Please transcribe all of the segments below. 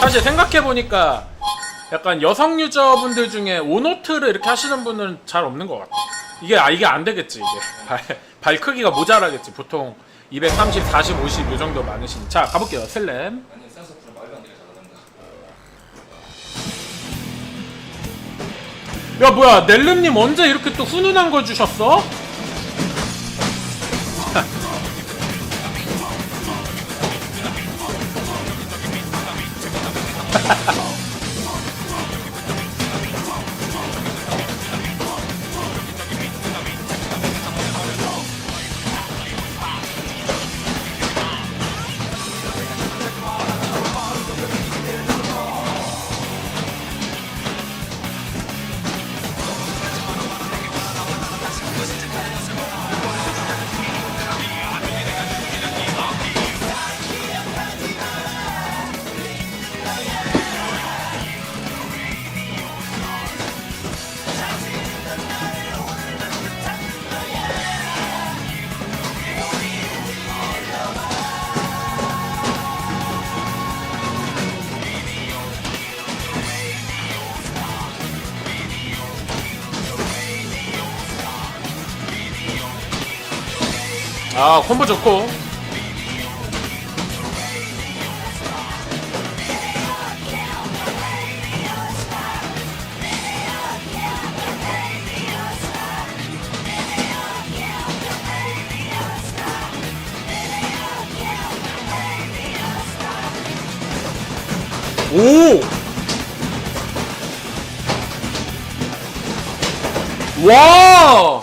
사실 생각해보니까 약간 여성 유저분들 중에 오노트를 이렇게 하시는 분은 잘 없는 것 같아. 이게, 아, 이게 안 되겠지, 이게. 발, 발 크기가 모자라겠지. 보통 230, 40, 50 요 정도 많으신. 자, 가볼게요. 슬램. 야, 뭐야. 넬름님 언제 이렇게 또 훈훈한 걸 주셨어? 아, 콤보 좋고. 오! 와!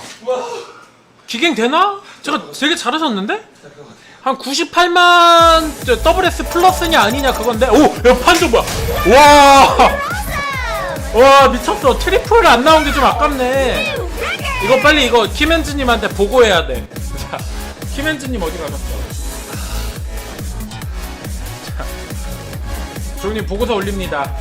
기갱 되나? 제가 되게 잘하셨는데? 한 98만 저 더블 S 플러스냐 아니냐 그건데 오! 야 판도 뭐야 와! 와 미쳤어 트리플 안 나온 게 좀 아깝네 이거 빨리 이거 김현주님한테 보고해야 돼 자, 김현주님 어디 가셨어? 자, 조님 보고서 올립니다